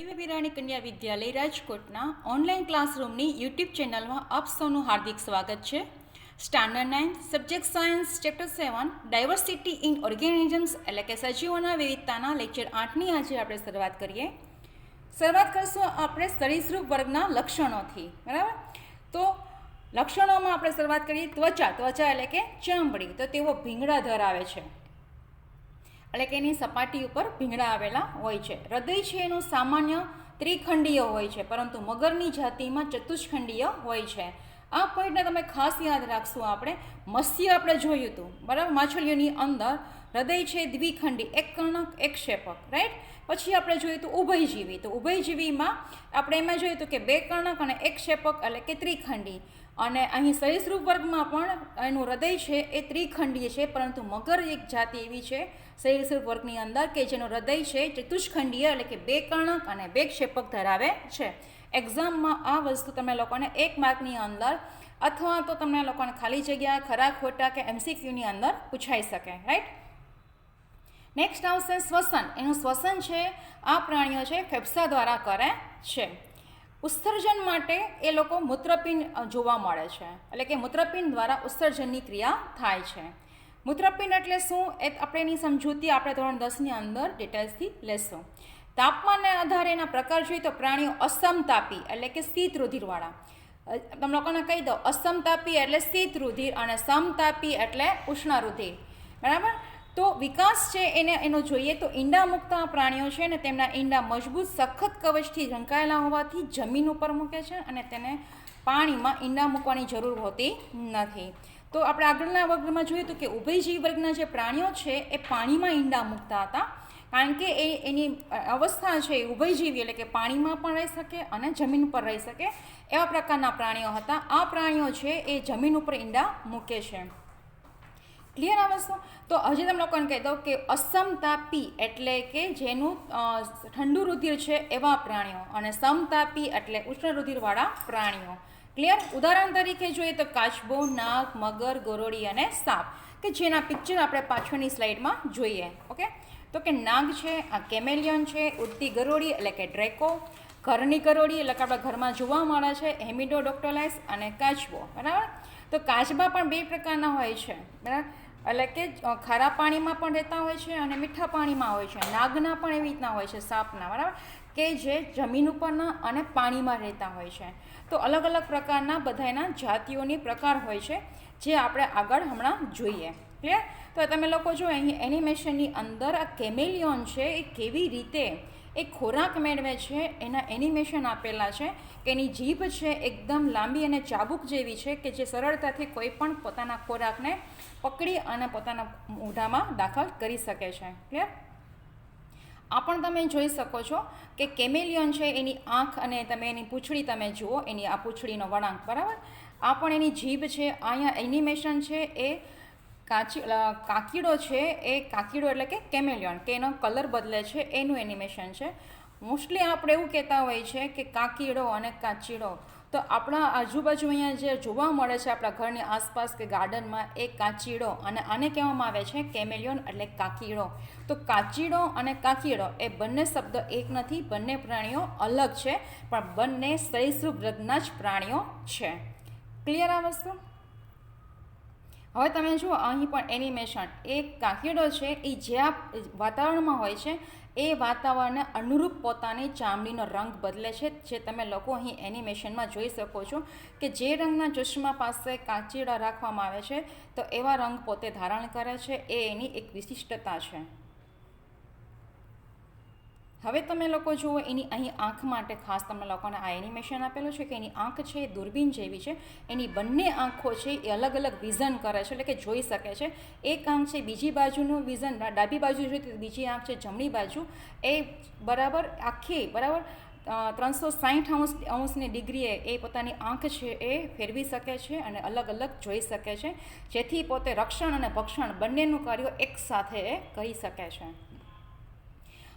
વિરાણી કન્યા વિદ્યાલય રાજકોટના online ક્લાસરૂમની YouTube ચેનલમાં આપ સૌનું હાર્દિક સ્વાગત છે. Standard nine subject science chapter seven diversity in organisms એટલે કે સજીવોના વિવિધતાના લેક્ચર આઠની આજે આપણે શરૂઆત કરીએ. શરૂઆત કરશું આપણે સરીસૃપ વર્ગના લક્ષણોથી, બરાબર? તો લક્ષણોમાં આપણે શરૂઆત કરીએ ત્વચા ત્વચા એટલે કે ચામડી, તો તેઓ ભીંગડા ધરાવે છે. એટલે કે એની સપાટી ઉપર ભીંગડા આવેલા હોય છે. હૃદય છે એનું સામાન્ય ત્રિખંડીય હોય છે, પરંતુ મગરની જાતિમાં ચતુષ્ખંડીય હોય છે. આ પોઈન્ટને તમે ખાસ યાદ રાખશું આપણે. મત્સ્ય આપણે જોયું હતું, બરાબર? માછલીઓની અંદર હૃદય છે દ્વિખંડી, એક કર્ણક, એક ક્ષેપક રાઈટ પછી આપણે જોયું હતું ઉભયજીવી. તો ઉભયજીવીમાં આપણે એમાં જોયું હતું કે બે કર્ણક અને એક ક્ષેપક એટલે કે ત્રિખંડી. અને અહીં સરીસૃપ વર્ગમાં પણ એનું હૃદય છે એ ત્રિખંડીય છે, પરંતુ મગર એક જાતિ એવી છે સરીસૃપ વર્ગની અંદર કે જેનું હૃદય છે ચતુષ્ખંડીય એટલે કે બે કર્ણક અને બે ક્ષેપક ધરાવે છે. એક્ઝામમાં આ વસ્તુ તમે લોકોને એક માર્કની અંદર અથવા તો તમને લોકોને ખાલી જગ્યા, ખરા, ખોટા કે એમસીક્યુની અંદર પૂછાઈ શકે રાઈટ નેક્સ્ટ આવશે શ્વસન. એનું શ્વસન છે, આ પ્રાણીઓ છે ફેફસા દ્વારા કરે છે. ઉત્સર્જન માટે એ લોકો મૂત્રપિંડ જોવા મળે છે. એટલે કે મૂત્રપિંડ દ્વારા ઉત્સર્જનની ક્રિયા થાય છે. મૂત્રપિંડ એટલે શું? એ આપણે એની સમજૂતી આપણે ધોરણ દસની અંદર ડિટેલ્સથી લેશું. તાપમાનને આધારે એના પ્રકાર જોઈએ તો પ્રાણીઓ અસમતાપી એટલે કે શીત રુધિરવાળા. તમે લોકોને કહી દો અસમતાપી એટલે શીત રુધિર અને સમતાપી એટલે ઉષ્ણ રુધિર. બરાબર? તો વિકાસ છે એને એનો જોઈએ તો ઈંડા મૂકતા પ્રાણીઓ છે ને તેમના ઈંડા મજબૂત, સખત કવચથી ઢંકાયેલા હોવાથી જમીન ઉપર મૂકે છે અને તેને પાણીમાં ઈંડા મૂકવાની જરૂર હોતી નથી. તો આપણે આગળના વર્ગમાં જોઈએ તો કે ઉભયજીવી વર્ગના જે પ્રાણીઓ છે એ પાણીમાં ઈંડા મૂકતા હતા. કારણ કે એ એની અવસ્થા છે એ ઉભયજીવી એટલે કે પાણીમાં પણ રહી શકે અને જમીન ઉપર રહી શકે એવા પ્રકારના પ્રાણીઓ હતા. આ પ્રાણીઓ છે એ જમીન ઉપર ઈંડા મૂકે છે. ક્લિયર આ વસ્તુ તો હજી તમે લોકોને કહી દઉં કે અસમતાપી એટલે કે જેનું ઠંડુ રુધિર છે એવા પ્રાણીઓ અને સમતાપી એટલે ઉષ્ણ રુધિરવાળા પ્રાણીઓ. ક્લિયર ઉદાહરણ તરીકે જોઈએ તો કાચબો, નાગ, મગર ગોરોડી અને સાપ, કે જેના પિક્ચર આપણે પાછળની સ્લાઇડમાં જોઈએ. ઓકે તો કે નાગ છે, આ કેમેલિયન છે, ઉડતી ગરોળી એટલે કે ડ્રેકો, ઘરની ગરોળી એટલે કે આપણા ઘરમાં જોવા મળે છે, હેમિડો ડોક્ટોલાઇસ અને કાચબો. બરાબર? તો કાચબા પણ બે પ્રકારના હોય છે. બરાબર? એટલે કે ખારા પાણીમાં પણ રહેતા હોય છે અને મીઠા પાણીમાં હોય છે. નાગના પણ એવી રીતના હોય છે, સાપના, બરાબર? કે જે જમીન ઉપરના અને પાણીમાં રહેતા હોય છે. તો અલગ અલગ પ્રકારના બધાના જાતિઓની પ્રકાર હોય છે, જે આપણે આગળ હમણાં જોઈએ. ક્લિયર તો તમે લોકો જો અહીં એનિમેશનની અંદર આ કેમેલિયોન છે, એ કેવી રીતે એ ખોરાક મેળવે છે, એના એનિમેશન આપેલા છે, કે એની જીભ છે એકદમ લાંબી અને ચાબુક જેવી છે કે જે સરળતાથી કોઈ પણ પોતાના ખોરાકને પકડી અને પોતાના મોઢામાં દાખલ કરી શકે છે. ક્લિયર આ પણ તમે જોઈ શકો છો કે કેમેલિયન છે, એની આંખ અને તમે એની પૂંછડી તમે જુઓ, એની આ પૂંછડીનો વળાંક, બરાબર? આ પણ એની જીભ છે, અહીંયા એનિમેશન છે, એ કાચી કાકીડો છે એ કાકીડો એટલે કે કેમેલિયન, કે એનો કલર બદલે છે, એનું એનિમેશન છે. મોસ્ટલી આપણે એવું કહેતા હોય છે કે કાકીડો અને કાચીડો. તો આપણા આજુબાજુ અહીંયા જે જોવા મળે છે આપણા ઘરની આસપાસ કે ગાર્ડનમાં એ કાચીડો અને આને કહેવામાં આવે છે કેમેલિયન એટલે કાકીડો. તો કાચીડો અને કાકીડો એ બંને શબ્દ એક નથી, બંને પ્રાણીઓ અલગ છે, પણ બંને સરીસૃપ વર્ગના જ પ્રાણીઓ છે. ક્લિયર આ વસ્તુ? હવે તમે જુઓ, અહીં પણ એનિમેશન એ કાકીડો છે, એ જ્યાં વાતાવરણમાં હોય છે, એ વાતાવરણને અનુરૂપ પોતાની ચામડીનો રંગ બદલે છે, જે તમે લોકો અહીં એનિમેશનમાં જોઈ શકો છો કે જે રંગના ચશ્મા પાસે કાચીડા રાખવામાં આવે છે, તો એવા રંગ પોતે ધારણ કરે છે, એ એની એક વિશિષ્ટતા છે. હવે તમે લોકો જુઓ, એની અહીં આંખ માટે ખાસ તમે લોકોને આ એનિમેશન આપેલું છે કે એની આંખ છે એ દૂરબીન જેવી છે. એની બંને આંખો છે એ અલગ અલગ વિઝન કરે છે, એટલે કે જોઈ શકે છે. એક આંખ છે બીજી બાજુનું વિઝન ડાબી બાજુ જોઈએ તો બીજી આંખ છે જમણી બાજુ. એ બરાબર આખી, બરાબર? ત્રણસો સાહીઠ અંશ, અંશની ડિગ્રીએ એ પોતાની આંખ છે એ ફેરવી શકે છે અને અલગ અલગ જોઈ શકે છે. જેથી પોતે રક્ષણ અને ભક્ષણ બંનેનું કાર્ય એકસાથે એ કરી શકે છે.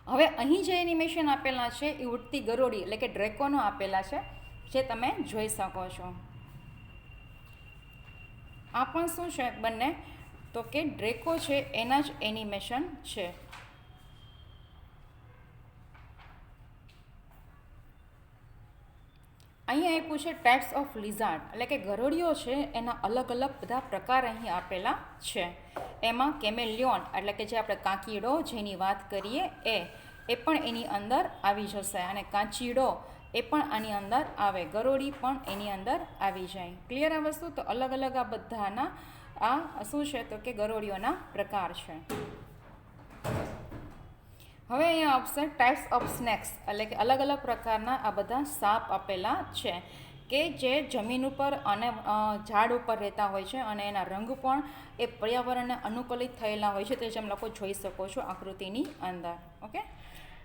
હવે અહીં જે એનિમેશન આપેલા છે એ ઉડતી ગરોડી એટલે કે ડ્રેકોનો આપેલા છે, જે તમે જોઈ શકો છો. આ પણ શું છે બંને? તો કે ડ્રેકો છે, એના જ એનિમેશન છે. અહીંયા આપ્યું છે ટાઈપ્સ ઓફ લિઝાર્ડ એટલે કે ગરોળીઓ છે, એના અલગ અલગ બધા પ્રકાર અહીં આપેલા છે. એમાં કેમેલિયોન એટલે કે જે આપણે કાંકીડો જેની વાત કરીએ, એ એ પણ એની અંદર આવી જશે. અને કાંચીડો, એ પણ આની અંદર આવે. ગરોળી પણ એની અંદર આવી જાય. ક્લિયર આ વસ્તુ? તો અલગ અલગ આ બધાના આ શું છે? તો કે ગરોળીઓના પ્રકાર છે. હવે અહીંયા આપશે ટાઈપ્સ ઓફ સ્નેક્સ એટલે કે અલગ અલગ પ્રકારના આ બધા સાપ આપેલા છે કે જે જમીન ઉપર અને ઝાડ ઉપર રહેતા હોય છે અને એના રંગ પણ એ પર્યાવરણને અનુકૂલિત થયેલા હોય છે તે જેમ લોકો જોઈ શકો છો આકૃતિની અંદર, ઓકે?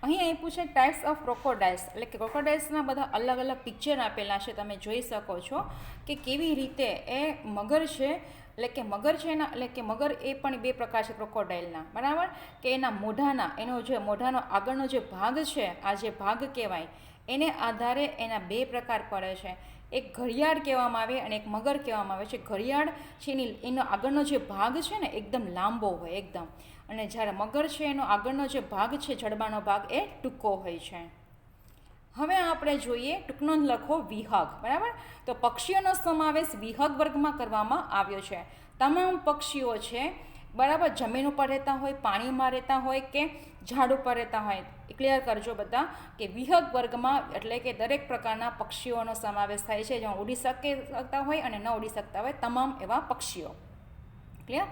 અહીં આપ્યું છે ટાઈપ્સ ઓફ ક્રોકોડાઇલ્સ એટલે કે ક્રોકોડાઇલ્સના બધા અલગ અલગ પિક્ચર આપેલા છે તમે જોઈ શકો છો કે કેવી રીતે એ મગર છે એટલે કે મગર છે એના, એટલે કે મગર એ પણ બે પ્રકાર છે ક્રોકોડાઇલના. બરાબર? કે એના મોઢાના, એનો જે મોઢાનો આગળનો જે ભાગ છે, આ જે ભાગ કહેવાય, એને આધારે એના બે પ્રકાર પડે છે. એક ઘડિયાળ કહેવામાં આવે અને એક મગર કહેવામાં આવે છે. ઘડિયાળ છે એની, એનો આગળનો જે ભાગ છે ને, એકદમ લાંબો હોય, એકદમ. અને જ્યારે મગર છે એનો આગળનો જે ભાગ છે, જડબાનો ભાગ, એ ટૂંકો હોય છે. હવે આપણે જોઈએ ટૂંકનો લખો વિહગ, બરાબર? તો પક્ષીઓનો સમાવેશ વિહગ વર્ગમાં કરવામાં આવ્યો છે. તમામ પક્ષીઓ છે, બરાબર, જમીન ઉપર રહેતા હોય, પાણીમાં રહેતા હોય કે ઝાડ ઉપર રહેતા હોય ક્લિયર કરજો બધા કે વિહગ વર્ગમાં એટલે કે દરેક પ્રકારના પક્ષીઓનો સમાવેશ થાય છે. જેમાં ઉડી શકે શકતા હોય અને ન ઉડી શકતા હોય, તમામ એવા પક્ષીઓ. ક્લિયર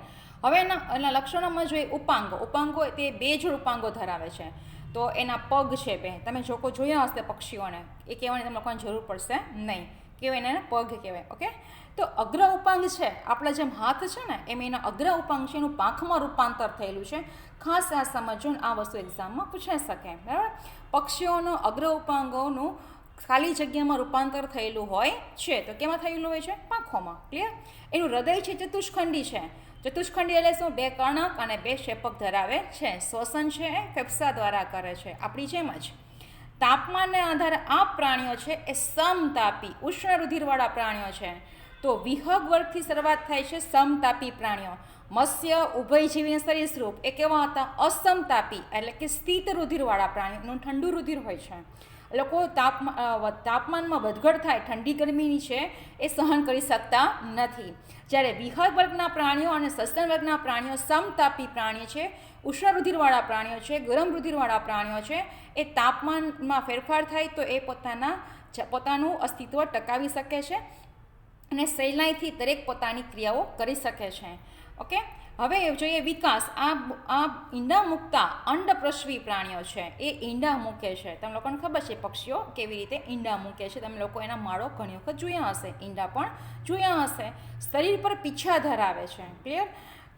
હવે એના એના લક્ષણોમાં જોઈએ, ઉપાંગો. ઉપાંગો તે બે જ ઉપાંગો ધરાવે છે. તો એના પગ છે બે તમે જોકો જોયા હશે પક્ષીઓને, એ કહેવાની તમને લોકોને જરૂર પડશે નહીં. કહેવાય એને પગ કહેવાય, ઓકે? તો અગ્ર ઉપાંગ છે, આપણા જેમ હાથ છે ને, એમ એના અગ્ર ઉપાંગ છે, એનું પાંખમાં રૂપાંતર થયેલું છે. ખાસ આ સમજો આ વસ્તુ એક્ઝામમાં પૂછાઈ શકે, બરાબર? પક્ષીઓનો અગ્ર ઉપાંગોનું ખાલી જગ્યામાં રૂપાંતર થયેલું હોય છે, તો કેમાં થયેલું હોય છે? પાંખોમાં ક્લિયર એનું હૃદય છે ચતુષ્ખંડી છે. ચતુષ્ખંડી એટલે શું? બે કર્ણક અને બે શેપક ધરાવે છે. શ્વસન છે એ ફેફસા દ્વારા કરે છે. આપણી જેમ જ તાપમાનને આધારે આ પ્રાણીઓ છે એ સમતાપી ઉષ્ણ રુધિરવાળા પ્રાણીઓ છે. તો વિહગ વર્ગથી શરૂઆત થાય છે સમતાપી પ્રાણીઓ. મત્સ્ય, ઉભયજીવી સરીસૃપ એ કેવા હતા? અસમતાપી એટલે કે સ્થિત રુધિરવાળા પ્રાણીઓનું ઠંડુ રુધિર હોય છે. લોકો તાપમા તાપમાનમાં વધઘટ થાય, ઠંડી ગરમીની છે, એ સહન કરી શકતા નથી. જ્યારે વિહર વર્ગના પ્રાણીઓ અને સસ્તન વર્ગના પ્રાણીઓ સમતાપી પ્રાણી છે, ઉષ્ણ રુધિરવાળા પ્રાણીઓ છે, ગરમ રુધિરવાળા પ્રાણીઓ છે, એ તાપમાનમાં ફેરફાર થાય તો એ પોતાના પોતાનું અસ્તિત્વ ટકાવી શકે છે અને સહેલાઈથી દરેક પોતાની ક્રિયાઓ કરી શકે છે. ઓકે? હવે જોઈએ વિકાસ. આ આ ઈંડા મૂકતા અંડપ્રસવી પ્રાણીઓ છે. એ ઈંડા મૂકે છે. તમને લોકોને ખબર છે પક્ષીઓ કેવી રીતે ઈંડા મૂકે છે? તમે લોકો એના માળો ઘણી વખત જોયા હશે. ઈંડા પણ જોયા હશે. શરીર પર પીછા ધરાવે છે. ક્લિયર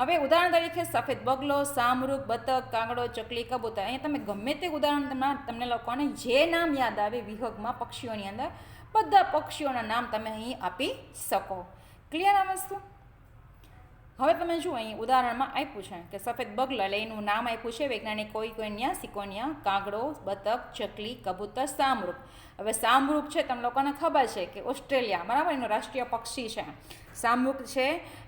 હવે ઉદાહરણ તરીકે સફેદ બગલો સામરૂક બતક, કાગડો, ચકલી, કબૂતર. અહીંયા તમે ગમે તે ઉદાહરણ તમને તમને લોકોને જે નામ યાદ આવે વિહગમાં પક્ષીઓની અંદર, બધા પક્ષીઓના નામ તમે અહીં આપી શકો. ક્લિયર આ વસ્તુ? હવે તમે જુઓ, અહીં ઉદાહરણમાં આપ્યું છે કે સફેદ બગલા એટલે એનું નામ આપ્યું છે, વૈજ્ઞાનિક કોઈ કોઈન્યા સિકોનિયા, કાગડો, બતક, ચકલી, કબૂતર, સામરૂપ. હવે સામરૂપ છે, તમને લોકોને ખબર છે કે ઓસ્ટ્રેલિયા, બરાબર? એનું રાષ્ટ્રીય પક્ષી છે. સામરૂપ છે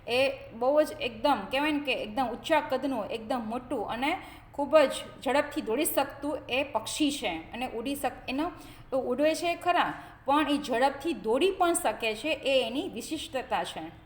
એ બહુ જ એકદમ, કહેવાય ને કે એકદમ ઊંચા કદનું, એકદમ મોટું અને ખૂબ જ ઝડપથી દોડી શકતું એ પક્ષી છે. અને ઉડી શક, એનો ઉડે છે ખરા, પણ એ ઝડપથી દોડી પણ શકે છે, એ એની વિશિષ્ટતા છે.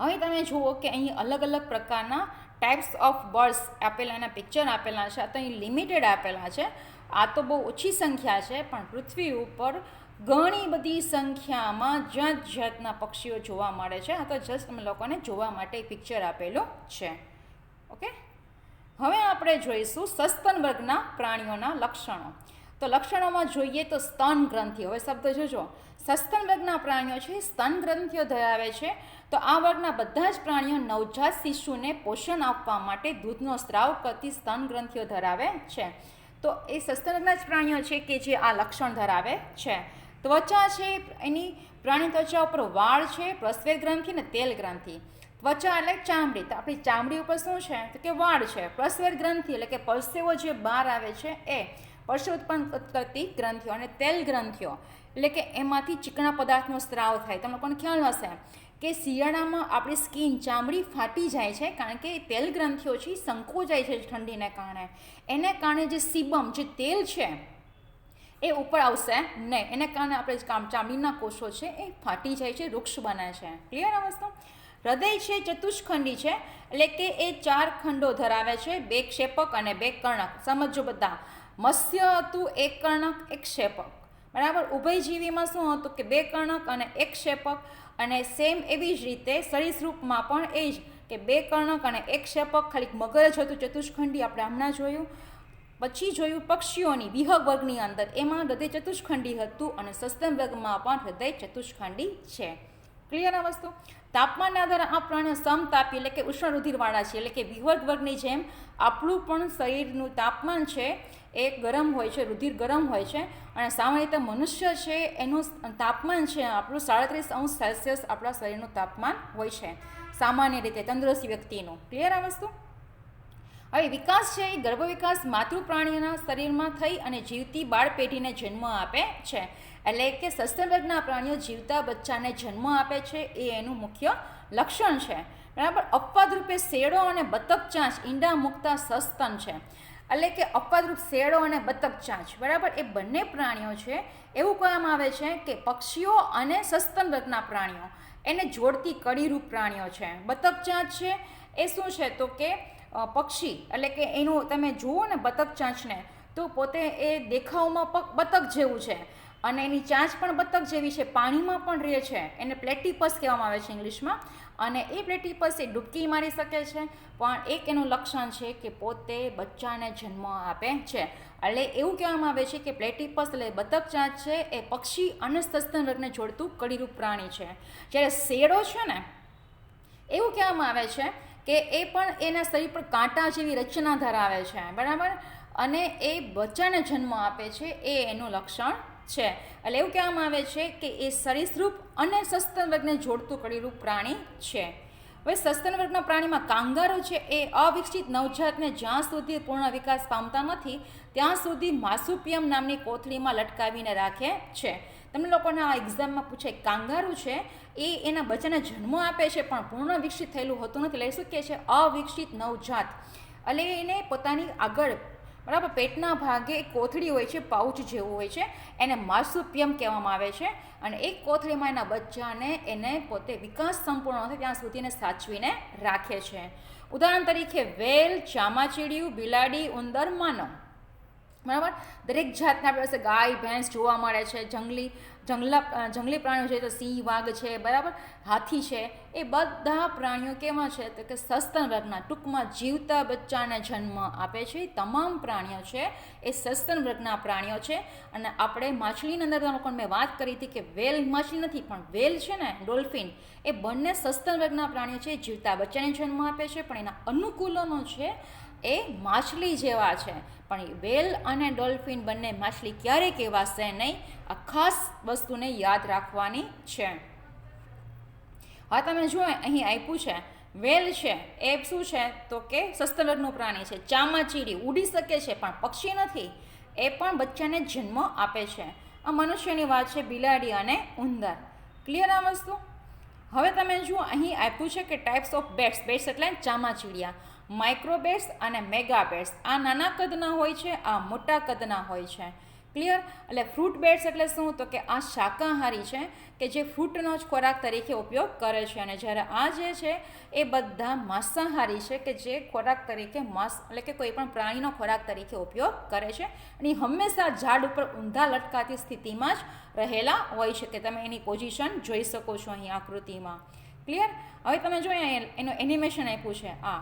હવે તમે જુઓ કે અહીં અલગ અલગ પ્રકારના ટાઈપ્સ ઓફ બર્ડ્સ આપેલા એના પિક્ચર આપેલા છે. આ તો અહીં લિમિટેડ આપેલા છે. આ તો બહુ ઓછી સંખ્યા છે, પણ પૃથ્વી ઉપર ઘણી બધી સંખ્યામાં જાત જાતના પક્ષીઓ જોવા મળે છે. આ તો જસ્ટ અમે લોકોને જોવા માટે પિક્ચર આપેલું છે. ઓકે હવે આપણે જોઈશું સસ્તન વર્ગના પ્રાણીઓના લક્ષણો. તો લક્ષણોમાં જોઈએ તો સ્તન ગ્રંથિ હવે શબ્દ જોજો. સસ્તન વર્ગના પ્રાણીઓ છે સ્તન ગ્રંથિઓ ધરાવે છે તો આ વર્ગના બધા જ પ્રાણીઓ નવજાત શિશુને પોષણ આપવા માટે દૂધનો સ્ત્રાવ કરતી સ્તન ગ્રંથિઓ ધરાવે છે. તો એ સસ્તન જ પ્રાણીઓ છે કે જે આ લક્ષણ ધરાવે છે. ત્વચા છે, એની પ્રાણી ત્વચા ઉપર વાળ છે, પ્રસ્વેદ ગ્રંથિ અને તેલ ગ્રંથિ. ત્વચા એટલે ચામડી. તો આપણી ચામડી ઉપર શું છે? તો કે વાળ છે. પ્રસ્વેદ ગ્રંથિ એટલે કે પરસેવો જે બહાર આવે છે એ પરસેવો ઉત્પન્ન કરતી ગ્રંથિઓ અને તેલ ગ્રંથિઓ. એટલે કે એમાંથી ચીકણા પદાર્થનો સ્ત્રાવ થાય. તમને પણ ખ્યાલ હશે? કે શિયાળામાં આપણી સ્કિન ચામડી ફાટી જાય છે કારણ કે તેલ ગ્રંથિઓ છે, એ સંકોચાય છે ઠંડીને કારણે. એને કારણે જે સીબમ, જે તેલ છે, એ ઉપર આવશે નહીં એને કારણે આપણે ચામડીના કોષો છે, એ ફાટી જાય છે, વૃક્ષ બને છે. ક્લિયર આ વસ્તુ? હૃદય છે, ચતુષ્ખંડી છે, એટલે કે એ ચાર ખંડો ધરાવે છે, બે ક્ષેપક અને બે કર્ણક. સમજો બધા. મત્સ્ય હતું એક કર્ણક, એક ક્ષેપક. બરાબર? ઉભયજીવીમાં શું હતું કે બે કર્ણક અને એક ક્ષેપક. અને સેમ એવી જ રીતે સરીસૃપમાં પણ એ જ કે બે કર્ણક અને એક ક્ષેપક ખાલી મગર જ હતું, ચતુષ્ખંડી આપણે હમણાં જોયું. પછી જોયું પક્ષીઓની વિહગ વર્ગની અંદર, એમાં હૃદય ચતુષ્ખંડી હતું અને સસ્તન વર્ગમાં પણ હૃદય ચતુષ્ખંડી છે. ક્લિયર આ વસ્તુ? તાપમાનના આધારે આ પ્રાણ સમતાપી એટલે કે ઉષ્ણ રુધિરવાળા છે, એટલે કે વિવર્ગ વર્ગની જેમ આપણું પણ શરીરનું તાપમાન છે એ ગરમ હોય છે, રુધિર ગરમ હોય છે અને સામાન્ય રીતે મનુષ્ય છે એનું તાપમાન છે આપણું સાડત્રીસ અંશ સેલ્સિયસ આપણા શરીરનું તાપમાન હોય છે, સામાન્ય રીતે તંદુરસ્ત વ્યક્તિનું. ક્લિયર આ વસ્તુ? હવે વિકાસ છે એ ગર્ભ વિકાસ માતૃ પ્રાણીના શરીરમાં થઈ અને જીવતી બાળ પેઢીને જન્મ આપે છે. એટલે કે સસ્તન વર્ગના પ્રાણીઓ જીવતા બચ્ચાને જન્મ આપે છે, એ એનું મુખ્ય લક્ષણ છે. બરાબર? અપવાદરૂપે શેડો અને બતક ચાંચ ઈંડા મૂકતા સસ્તન છે. એટલે કે અપવાદરૂપ શેડો અને બતક ચાંચ. બરાબર? એ બંને પ્રાણીઓ છે. એવું કહેવામાં આવે છે કે પક્ષીઓ અને સસ્તન વર્ગના પ્રાણીઓ. એને જોડતી કડીરૂપ પ્રાણીઓ છે. બતક ચાંચ છે, એ શું છે? તો કે પક્ષી. એટલે કે એનું તમે જુઓ ને બતક ચાંચને, તો પોતે એ દેખાવમાં બતક જેવું છે. અને એની ચાંચ પણ બતક જેવી છે, પાણીમાં પણ રહે છે. એને પ્લેટીપસ કહેવામાં આવે છે ઇંગ્લિશમાં. અને એ પ્લેટીપસ એ ડૂબકી મારી શકે છે, પણ એક એનું લક્ષણ છે કે પોતે બચ્ચાને જન્મ આપે છે. એટલે એવું કહેવામાં આવે છે કે પ્લેટીપસ એટલે બતક ચાંચ છે, એ પક્ષી અને સસ્તન વર્ગને જોડતું કડીરૂપ પ્રાણી છે. જ્યારે શેડો છે ને, એવું કહેવામાં આવે છે કે એ પણ એના શરીર પર કાંટા જેવી રચના ધરાવે છે. બરાબર? અને એ બચ્ચાને જન્મ આપે છે, એ એનું લક્ષણ છે. એટલે એવું કહેવામાં આવે છે કે એ સરીસૃપ અને સસ્તન વર્ગને જોડતું કડીરૂપ પ્રાણી છે. હવે સસ્તન વર્ગના પ્રાણીમાં કાંગારો છે, એ અવિકસિત નવજાતને જ્યાં સુધી પૂર્ણ વિકાસ પામતા નથી, ત્યાં સુધી માસુપિયમ નામની કોથળીમાં લટકાવીને રાખે છે. તમને લોકોને આ એક્ઝામમાં પૂછાય, કાંગારું છે, એ એના બચ્ચાને જન્મ આપે છે, પણ પૂર્ણ વિકસિત થયેલું હોતું નથી. એટલે શું કહે છે? અવિકસિત નવજાત. એટલે એને પોતાની આગળ બરાબર, પેટના ભાગે એક કોથળી હોય છે, પાઉચ જેવું હોય છે, એને માસુપિયમ કહેવામાં આવે છે અને એક કોથળીમાં એના બચ્ચાને એને પોતે વિકાસ સંપૂર્ણ થાય ત્યાં સુધી એને સાચવીને રાખે છે. ઉદાહરણ તરીકે, વેલ, ચામાચીડિયું, બિલાડી ઉંદર માનવ બરાબર? દરેક જાતના આપણી પાસે ગાય, ભેંસ જોવા મળે છે, જંગલી જંગલા જંગલી પ્રાણીઓ છે, તો સિંહ, વાઘ છે, બરાબર? હાથી છે, એ બધા પ્રાણીઓ કેવા છે? તો કે સસ્તન વર્ગના ટૂંકમાં જીવતા બચ્ચાને જન્મ આપે છે. તમામ પ્રાણીઓ છે, એ સસ્તન વર્ગના પ્રાણીઓ છે. અને આપણે માછલીની અંદર લોકોને મેં વાત કરી હતી કે વેલ માછલી નથી, પણ વેલ છે ને, ડોલ્ફિન, એ બંને સસ્તન વર્ગના પ્રાણીઓ છે જીવતા બચ્ચાને જન્મ આપે છે, પણ એના અનુકૂલનો છે એ માછલી જેવા છે. પણ વેલ અને ડોલ્ફિન બંને માછલી ક્યારેય કહેવાશે નહીં, આ ખાસ વસ્તુને યાદ રાખવાની છે. હવે તમે જુઓ, અહીં આપ્યું છે, વેલ છે એ શું છે? તો કે સસ્તનવર્ગનું પ્રાણી છે. ચામાચીડી ઉડી શકે છે, પણ પક્ષી નથી. એ પણ બચ્ચાને જન્મ આપે છે. આ મનુષ્યની વાત છે, બિલાડી અને ઉંદર. ક્લિયર આ વસ્તુ? હવે તમે જુઓ, અહીં આપ્યું છે કે ટાઈપ્સ ઓફ બેટ્સ બેટ્સ એટલે ચામાચીડિયા. માઇક્રોબેટ્સ અને મેગાબેટ્સ આ નાના કદના હોય છે, આ મોટા કદના હોય છે. ક્લિયર એટલે ફ્રૂટ બેટ્સ એટલે શું? તો કે આ શાકાહારી છે, કે જે ફ્રૂટનો જ ખોરાક તરીકે ઉપયોગ કરે છે. અને જ્યારે આ જે છે, એ બધા માંસાહારી છે, કે જે ખોરાક તરીકે માંસ, એટલે કે કોઈ પણ પ્રાણીનો ખોરાક તરીકે ઉપયોગ કરે છે. અને હંમેશા ઝાડ ઉપર ઊંધા લટકાતી સ્થિતિમાં જ રહેલા હોય છે, કે તમે એની પોઝિશન જોઈ શકો છો અહીં આકૃતિમાં. ક્લિયર હવે તમે જો એનું એનિમેશન આપ્યું છે. આ.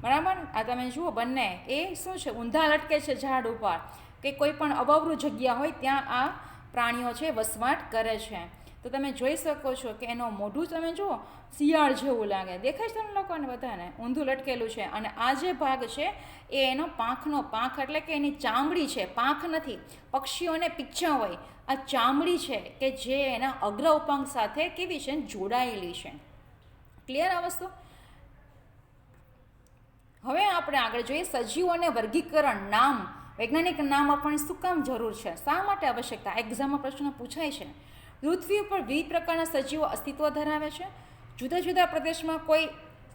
બરાબર? આ તમે જુઓ બંને. એ શું છે? ઊંધા લટકે છે ઝાડ ઉપર. કે કોઈ પણ અવવરું જગ્યા હોય ત્યાં આ પ્રાણીઓ છે વસવાટ કરે છે. તો તમે જોઈ શકો છો કે એનો મોઢું તમે જુઓ, શિયાળ જેવું લાગે. દેખાય છે તમને લોકોને બધાને? ઊંધું લટકેલું છે. અને આ જે ભાગ છે, એ એનો પાંખનો પાંખ એટલે કે એની ચામડી છે. પાંખ નથી, પક્ષીઓને પીછા હોય. આ ચામડી છે કે જે એના અગ્ર ઉપાંગ સાથે કેવી છે? જોડાયેલી છે. ક્લિયર આ વસ્તુ? હવે આપણે આગળ જોઈએ સજીવોને વર્ગીકરણ નામ. વૈજ્ઞાનિક નામ આપવાની શું કામ જરૂર છે? શા માટે આવશ્યકતા? એક્ઝામમાં પ્રશ્ન પૂછાય છે. પૃથ્વી ઉપર વિવિધ પ્રકારના સજીવો અસ્તિત્વ ધરાવે છે. જુદા જુદા પ્રદેશમાં કોઈ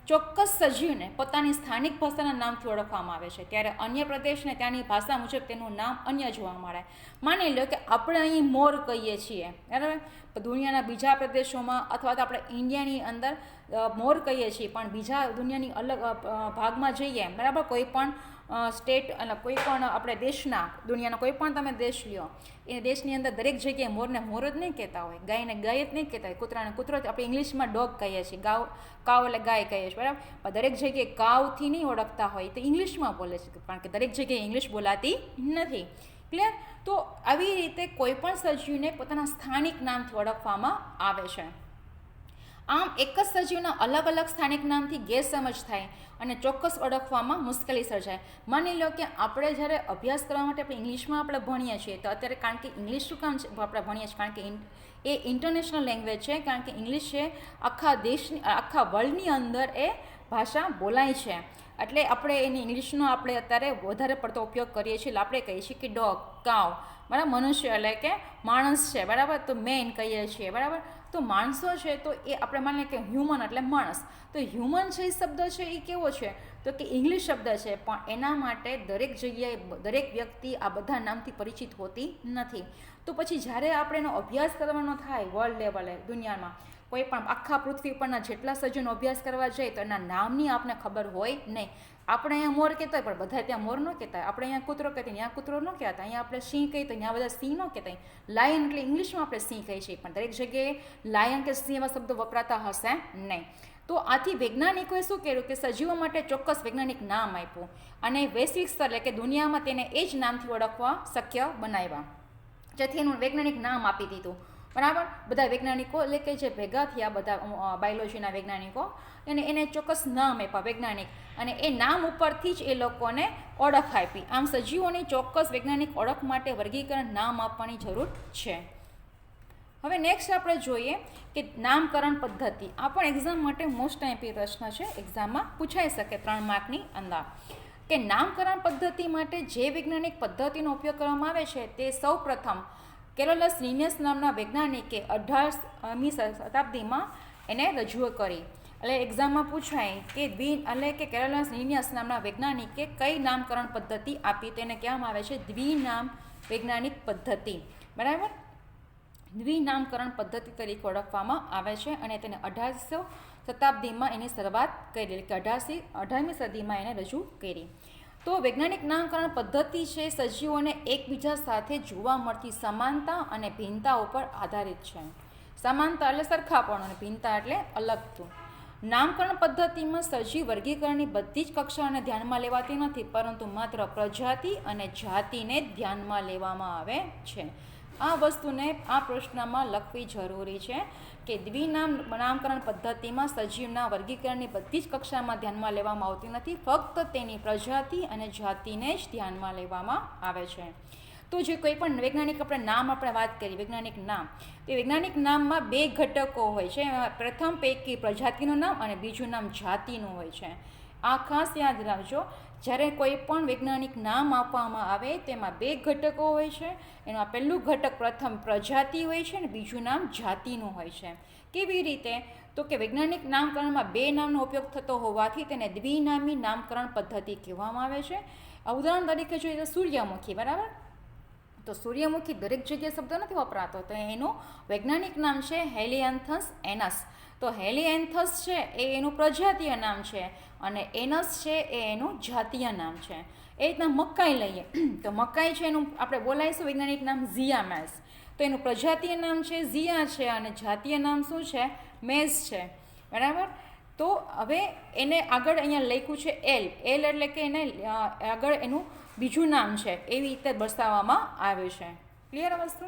ચોક્કસ સજીવને પોતાની સ્થાનિક ભાષાના નામથી ઓળખવામાં આવે છે. ત્યારે અન્ય પ્રદેશને ત્યાંની ભાષા મુજબ તેનું નામ અન્ય જોવા મળે. માની લો કે આપણે અહીં મોર કહીએ છીએ. બરાબર? દુનિયાના બીજા પ્રદેશોમાં અથવા તો આપણે ઇન્ડિયાની અંદર મોર કહીએ છીએ, પણ બીજા દુનિયાની અલગ ભાગમાં જઈએ બરાબર? કોઈ પણ સ્ટેટ અને કોઈ પણ આપણે દેશના, દુનિયાના કોઈ પણ તમે દેશ લ્યો, એ દેશની અંદર દરેક જગ્યાએ મોરને મોર જ નહીં કહેતા હોય, ગાયને ગાય જ નહીં કહેતા હોય, કૂતરાને કૂતરો જ, આપણે ઇંગ્લિશમાં ડોગ કહીએ છીએ, ગાવ, કાવ એટલે ગાય કહીએ છીએ, બરાબર? દરેક જગ્યાએ કાવથી નહીં ઓળખતા હોય, તો ઇંગ્લિશમાં બોલે છે, કારણ કે દરેક જગ્યાએ ઇંગ્લિશ બોલાતી નથી, ક્લિયર? તો આવી રીતે કોઈ પણ સજીવને પોતાના સ્થાનિક નામથી ઓળખવામાં આવે છે. આમ એક જ સજીવના અલગ અલગ સ્થાનિક નામથી ગેરસમજ થાય અને ચોક્કસ ઓળખવામાં મુશ્કેલી સર્જાય. માની લો કે આપણે જ્યારે અભ્યાસ કરવા માટે આપણે ઇંગ્લિશમાં આપણે ભણીએ છીએ, તો અત્યારે કારણ કે ઇંગ્લિશ શું કામ આપણે ભણીએ છીએ કારણ કે એ ઇન્ટરનેશનલ લેંગ્વેજ છે, કારણ કે ઇંગ્લિશ છે આખા દેશની, આખા વર્લ્ડની અંદર એ ભાષા બોલાય છે. એટલે આપણે એની ઇંગ્લિશનો આપણે અત્યારે વધારે પડતો ઉપયોગ કરીએ છીએ. એટલે આપણે કહીએ છીએ કે ડોગ કાવ બરાબર? મનુષ્ય એટલે કે માણસ છે, બરાબર? તો મેન કહીએ છીએ, બરાબર? તો માણસો છે, તો એ આપણે માનીએ કે હ્યુમન એટલે માણસ. તો હ્યુમન છે એ શબ્દ છે એ કેવો છે? તો કે ઇંગ્લિશ શબ્દ છે, પણ એના માટે દરેક જગ્યાએ દરેક વ્યક્તિ આ બધા નામથી પરિચિત હોતી નથી. તો પછી જ્યારે આપણે એનો અભ્યાસ કરવાનો થાય વર્લ્ડ લેવલે દુનિયામાં કોઈ પણ આખા પૃથ્વી પરના જેટલા સજ્જનો અભ્યાસ કરવા જાય તો એના નામની આપને ખબર હોય નહીં આપણે અહીંયા મોર કહેતા હોય પણ બધા ત્યાં મોર ન કહેતા આપણે અહીંયા કૂતરો કહેતા ત્યાં કૂતરો ન કહેતા અહીંયા આપણે સિંહ કહીએ તો અહીંયા બધા સિંહ ન કહેતા લાયન એટલે ઇંગ્લિશમાં આપણે સિંહ કહીએ છીએ, પણ દરેક જગ્યાએ લાયન કે સિંહ એવા શબ્દો વપરાતા હશે નહીં. તો આથી વૈજ્ઞાનિકોએ શું કર્યું કે સજીવો માટે ચોક્કસ વૈજ્ઞાનિક નામ આપ્યું અને વૈશ્વિક સ્તર એટલે કે દુનિયામાં તેને એ જ નામથી ઓળખવા શક્ય બનાવ્યા. જેથી એનું વૈજ્ઞાનિક નામ આપી દીધું. બરાબર? બધા વૈજ્ઞાનિકો, એટલે કે જે ભેગા થયા બધા બાયોલોજીના વૈજ્ઞાનિકો, એને એને ચોક્કસ નામ આપ્યા, વૈજ્ઞાનિક. અને એ નામ ઉપરથી જ એ લોકોને ઓળખ આપી. આમ સજીવોની ચોક્કસ વૈજ્ઞાનિક ઓળખ માટે વર્ગીકરણ નામ આપવાની જરૂર છે. હવે નેક્સ્ટ આપણે જોઈએ કે નામકરણ પદ્ધતિ. આ પણ એક્ઝામ માટે મોસ્ટ આઈપી પ્રશ્ન છે. એક્ઝામમાં પૂછાઈ શકે ત્રણ માર્કની અંદર. કે નામકરણ પદ્ધતિ માટે જે વૈજ્ઞાનિક પદ્ધતિનો ઉપયોગ કરવામાં આવે છે, તે સૌ પ્રથમ કેરોલસ લિનિયસ નામના વૈજ્ઞાનિકે અઢારમી શતાબ્દીમાં એને રજૂ કરી. એટલે એક્ઝામમાં પૂછાય કે દ્વિ એટલે કે કેરોલસ લિનિયસ નામના વૈજ્ઞાનિકે કઈ નામકરણ પદ્ધતિ આપી તેને કહેવામાં આવે છે દ્વિનામ વૈજ્ઞાનિક પદ્ધતિ. બરાબર? દ્વિનામકરણ પદ્ધતિ તરીકે ઓળખવામાં આવે છે અને તેને અઢારસો શતાબ્દીમાં એની શરૂઆત કરી, એટલે કે અઢારસી, અઢારમી સદીમાં એને રજૂ કરી. તો વૈજ્ઞાનિક નામકરણ પદ્ધતિ છે, સજીવોને એકબીજા સાથે જોવા મળતી સમાનતા અને ભિન્નતા ઉપર આધારિત છે. સમાનતા એટલે સરખાપણું અને ભિન્નતા એટલે અલગતું. નામકરણ પદ્ધતિમાં સજીવ વર્ગીકરણની બધી જ કક્ષાઓને ધ્યાનમાં લેવાતી નથી, પરંતુ માત્ર પ્રજાતિ અને જાતિને ધ્યાનમાં લેવામાં આવે છે. આ વસ્તુને આ પ્રશ્નમાં લખવી જરૂરી છે. કે દ્વિનામ નામકરણ પદ્ધતિમાં સજીવના વર્ગીકરણની બધી જ કક્ષામાં ધ્યાનમાં લેવામાં આવતી નથી. ફક્ત તેની પ્રજાતિ અને જાતિને જ ધ્યાનમાં લેવામાં આવે છે. તો જે કોઈ પણ વૈજ્ઞાનિક આપણે નામ આપણે વાત કરીએ, વૈજ્ઞાનિક નામ. તે વૈજ્ઞાનિક નામમાં બે ઘટકો હોય છે. પ્રથમ પૈકી પ્રજાતિનું નામ અને બીજું નામ જાતિનું હોય છે. આ ખાસ યાદ રાખજો. જ્યારે કોઈ પણ વૈજ્ઞાનિક નામ આપવામાં આવે, તેમાં બે ઘટકો હોય છે. એમાં પહેલું ઘટક પ્રથમ પ્રજાતિ હોય છે અને બીજું નામ જાતિનું હોય છે. કેવી રીતે? તો કે વૈજ્ઞાનિક નામકરણમાં બે નામનો ઉપયોગ થતો હોવાથી તેને દ્વિનામી નામકરણ પદ્ધતિ કહેવામાં આવે છે. ઉદાહરણ તરીકે જોઈએ તો સૂર્યમુખી, બરાબર? તો સૂર્યમુખી દરેક જગ્યાએ શબ્દ નથી વપરાતો. તો એનું વૈજ્ઞાનિક નામ છે હેલિયન્થસ એનસ. તો હેલિએન્થસ છે એ એનું પ્રજાતીય નામ છે અને એનસ છે એ એનું જાતીય નામ છે. એ રીતના મકાઈ લઈએ. તો મકાઈ છે એનું આપણે બોલાવીશું, વૈજ્ઞાનિક નામ ઝિયામેસ. તો એનું પ્રજાતીય નામ છે ઝિયા છે અને જાતીય નામ શું છે? મેઝ છે. બરાબર? તો હવે એને આગળ અહીંયા લખ્યું છે એલ. એલ એટલે કે એને આગળ એનું બીજું નામ છે. એવી રીતે દર્શાવવામાં આવે છે. ક્લિયર આ વસ્તુ?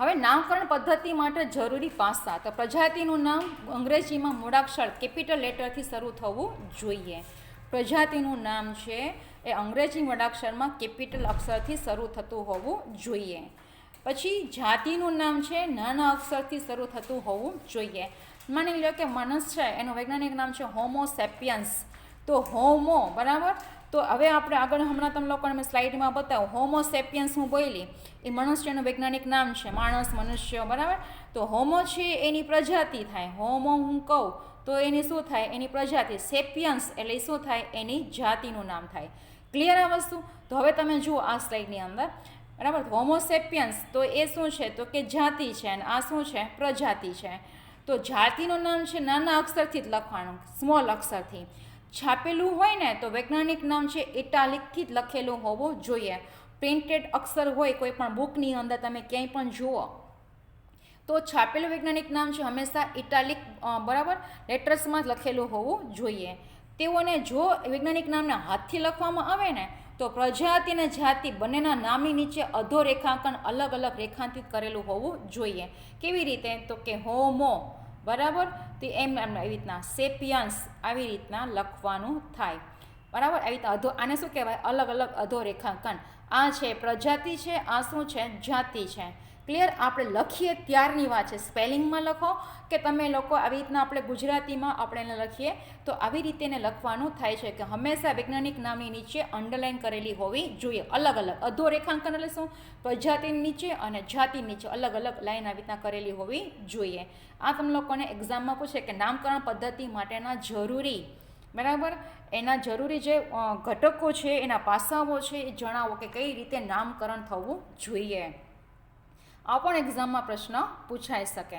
હવે નામકરણ પદ્ધતિ માટે જરૂરી પાસા, તો પ્રજાતિનું નામ અંગ્રેજીમાં મૂળાક્ષર કેપિટલ લેટરથી શરૂ થવું જોઈએ. પ્રજાતિનું નામ છે એ અંગ્રેજી મૂળાક્ષરમાં કેપિટલ અક્ષરથી શરૂ થતું હોવું જોઈએ. પછી જાતિનું નામ છે નાના અક્ષરથી શરૂ થતું હોવું જોઈએ. માની લો કે મનસ છે એનું વૈજ્ઞાનિક નામ છે હોમો સેપિયન્સ તો હોમો બરાબર? તો હવે આપણે આગળ હમણાં તમે લોકોને મેં સ્લાઇડમાં બતાવું હોમોસેપિયન્સ હું બોલી એ મનુષ્યનું વૈજ્ઞાનિક નામ છે. માણસ, મનુષ્ય, બરાબર? તો હોમો છે એની પ્રજાતિ થાય. હોમો હું કહું, તો એની શું થાય? એની પ્રજાતિ. સેપિયન્સ એટલે શું થાય? એની જાતિનું નામ થાય. ક્લિયર આ વસ્તુ? તો હવે તમે જુઓ આ સ્લાઇડની અંદર. બરાબર? હોમોસેપિયન્સ તો એ શું છે? તો કે જાતિ છે અને આ શું છે? પ્રજાતિ છે. તો જાતિનું નામ છે નાના અક્ષરથી જ લખવાનું. સ્મોલ અક્ષરથી. છાપેલું હોય ને તો વૈજ્ઞાનિક નામ છે ઇટાલિકથી જ લખેલું હોવું જોઈએ. પ્રિન્ટેડ અક્ષર હોય કોઈ પણ બુકની અંદર તમે ક્યાંય પણ જુઓ. તો છાપેલું વૈજ્ઞાનિક નામ છે હંમેશા ઇટાલિક બરાબર? લેટર્સમાં જ લખેલું હોવું જોઈએ. તેઓને જો વૈજ્ઞાનિક નામને હાથથી લખવામાં આવે ને, તો પ્રજાતિ અને જાતિ બંનેના નામની નીચે અધો રેખાંકન અલગ અલગ રેખાંકિત કરેલું હોવું જોઈએ. કેવી રીતે? તો કે હોમો. બરાબર? તે એમ આવી રીતના સેપિયન્સ આવી રીતના લખવાનું થાય. બરાબર? આવી રીતના અધો આને શું કહેવાય? અલગ અલગ અધો રેખાંકન આ છે પ્રજાતિ છે, આ શું છે? જાતિ છે. ક્લિયર આપણે લખીએ ત્યારની વાત છે. સ્પેલિંગમાં લખો કે તમે લોકો આવી રીતના આપણે ગુજરાતીમાં આપણે એને લખીએ, તો આવી રીતે એને લખવાનું થાય છે કે હંમેશા વૈજ્ઞાનિક નામની નીચે અંડરલાઇન કરેલી હોવી જોઈએ. અલગ અલગ. અધો રેખાંકન એટલે શું? પ્રજાતિની નીચે અને જાતિ નીચે અલગ અલગ લાઈન આવી રીતના કરેલી હોવી જોઈએ. આ તમે લોકોને એક્ઝામમાં પૂછે કે નામકરણ પદ્ધતિ માટેના જરૂરી. બરાબર? એના જરૂરી જે ઘટકો છે, એના પાસાઓ છે, એ જણાવો કે કઈ રીતે નામકરણ થવું જોઈએ. આ પણ એક્ઝામમાં પ્રશ્ન પૂછાઈ શકે.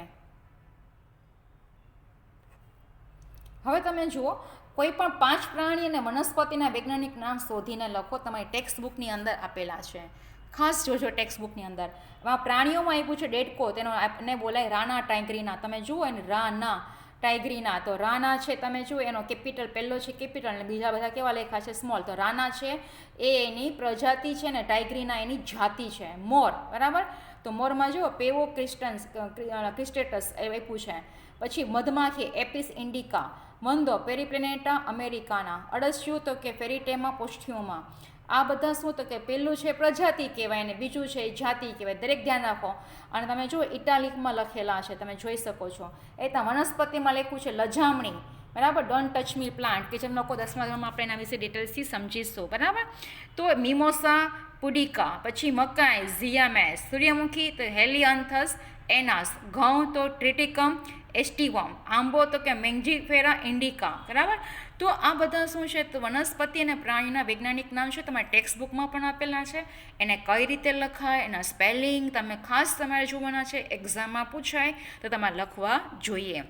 હવે તમે જુઓ, કોઈ પણ પાંચ પ્રાણી અને વનસ્પતિના વૈજ્ઞાનિક નામ શોધીને લખો, તમારી ટેક્સ્ટ બુકની અંદર આપેલા છે. ખાસ જોજો ટેક્સ્ટ બુકની અંદર એમાં પ્રાણીઓમાં આપ્યું છે ડેડકો, તેનો એને બોલાય રાના ટાઈગરીના. તમે જુઓ એને રાના ટાઈગરીના. તો રાના છે, તમે જુઓ, એનો કેપિટલ પહેલો છે કેપિટલ અને બીજા બધા કેવા લેખા છે? સ્મોલ. તો રાના છે, એ એની પ્રજાતિ છે ને ટાઈગરીના એની જાતિ છે. મોર. બરાબર? તો મોરમાં જુઓ પેવો ક્રિસ્ટન્સ ક્રિસ્ટેટસ એ આપ્યું છે. પછી મધમાખી એપિસ ઇન્ડિકા મંદો પેરીપ્લેનેટા અમેરિકાના અડસ્યું તો કે ફેરીટેમા પોસ્ટ્યુમાં આ બધા શું તો કે પહેલું છે પ્રજાતિ કહેવાય અને બીજું છે જાતિ કહેવાય. દરેક ધ્યાન રાખો. અને તમે જુઓ, ઇટાલિકમાં લખેલા છે, તમે જોઈ શકો છો. એ ત્યાં વનસ્પતિમાં લખ્યું છે લજામણી. બરાબર? ડોન્ટ ટચ મી પ્લાન્ટ કે જેમ લોકો દસમા ધોરણમાં આપણે એના વિશે ડિટેલ્સથી સમજીશું. બરાબર? તો મિમોસા પુડિકા, પછી મકાઈ ઝિયામેસ સૂર્યમુખી, તો હેલિયન્થસ, એનાસ, ઘઉં, તો ટ્રિટિકમ, એસ્ટીવમ, આંબો, તો કે મેંગજીફેરા, ઇન્ડિકા, બરાબર? તો આ બધા શું છે? તો વનસ્પતિ અને પ્રાણીના વૈજ્ઞાનિક નામ છે તમારા ટેક્સ્ટ બુકમાં પણ આપેલા છે. એને કઈ રીતે લખાય? એના સ્પેલિંગ તમે ખાસ તમારે જોવાના છે. એક્ઝામમાં પૂછાય. તો તમારે લખવા જોઈએ.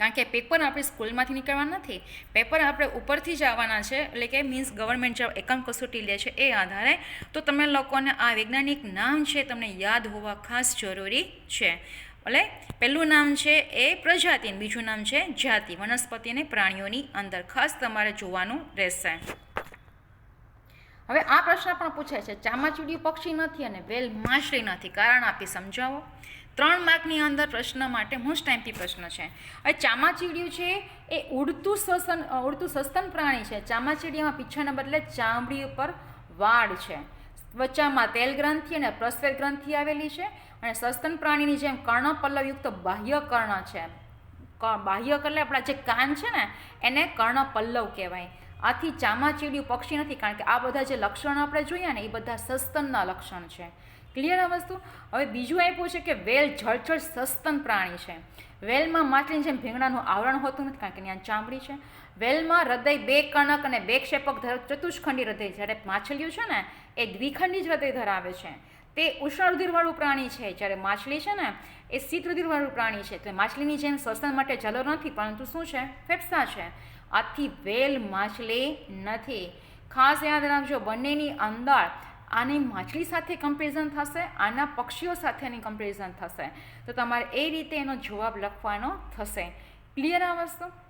કારણ કે પેપર આપણે સ્કૂલમાંથી નીકળવાના નથી. પેપર આપણે ઉપરથી જ આવવાના છે, એટલે કે મીન્સ ગવર્મેન્ટ જે એકમ કસોટી લે છે એ આધારે. તો તમે લોકોને આ વૈજ્ઞાનિક નામ છે તમને યાદ હોવા ખાસ જરૂરી છે. એટલે પહેલું નામ છે એ પ્રજાતિ બીજું નામ છે જાતિ. વનસ્પતિ અને પ્રાણીઓની અંદર ખાસ તમારે જોવાનું રહેશે. હવે આ પ્રશ્ન પણ પૂછે છે ચામાચીડિયું પક્ષી નથી અને વેલ માછલી નથી. કારણ આપી સમજાવો. ત્રણ માર્કની અંદર પ્રશ્ન માટે મોસ્ટ ટાઈમથી પ્રશ્ન છે. હવે ચામાચીડિયું છે એ ઉડતું સસ્તન ઉડતું સસ્તન પ્રાણી છે. ચામાચીડિયામાં પીછાના બદલે ચામડી ઉપર વાળ છે. ત્વચામાં તેલ ગ્રંથિ અને પ્રસ્વેર ગ્રંથિ આવેલી છે અને સસ્તન પ્રાણીની જેમ કર્ણપલ્લવયુક્ત બાહ્ય કર્ણ છે. બાહ્ય એટલે આપણા જે કાન છે ને, એને કર્ણપલ્લવ કહેવાય. આથી ચામાચીડિયું પક્ષી નથી કારણ કે આ બધા જે લક્ષણો આપણે જોઈએ ને, એ બધા સસ્તનના લક્ષણ છે. ક્લિયર આ વસ્તુ? હવે બીજું આપ્યું છે કે વેલ જળચર સસ્તન પ્રાણી છે. વેલમાં માછલીની જેમ ભીંગડાનું આવરણ હોતું નથી, કારણ કે ત્યાં ચામડી છે. વેલમાં હૃદય બે કણક અને બે ક્ષેપક ચતુષ્ખંડી હૃદય, જ્યારે માછલીઓ છે ને, એ દ્વિખંડી જ હૃદય ધરાવે છે. તે ઉષ્ણ રુધિરવાળું પ્રાણી છે. જ્યારે માછલી છે ને, એ શીત રુધિરવાળું પ્રાણી છે. તો માછલીની જેમ શ્વસન માટે જલર નથી, પરંતુ શું છે? ફેફસા છે. આથી વેલ માછલી નથી. ખાસ યાદ રાખજો, બંનેની અંદર આની માછલી સાથે કમ્પેરિઝન થશે, આના પક્ષીઓ સાથેની કમ્પેરિઝન થશે. તો તમારે એ રીતે એનો જવાબ લખવાનો થશે. ક્લિયર આ વસ્તુ?